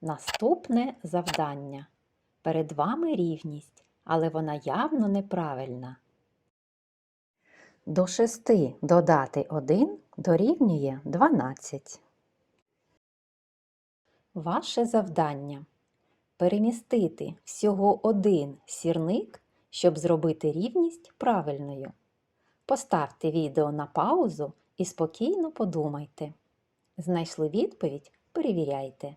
Наступне завдання. Перед вами рівність, але вона явно неправильна. До 6 додати 1 дорівнює 12. Ваше завдання перемістити всього один сірник, щоб зробити рівність правильною. Поставте відео на паузу і спокійно подумайте. Знайшли відповідь? Перевіряйте.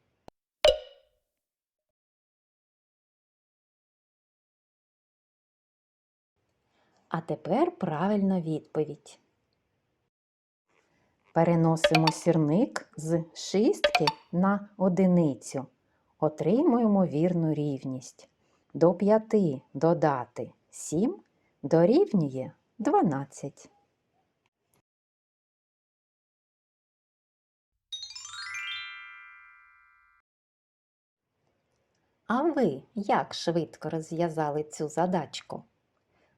А тепер правильна відповідь. Переносимо сірник з шістки на одиницю. Отримуємо вірну рівність. До 5 додати 7 дорівнює 12. А ви як швидко розв'язали цю задачку?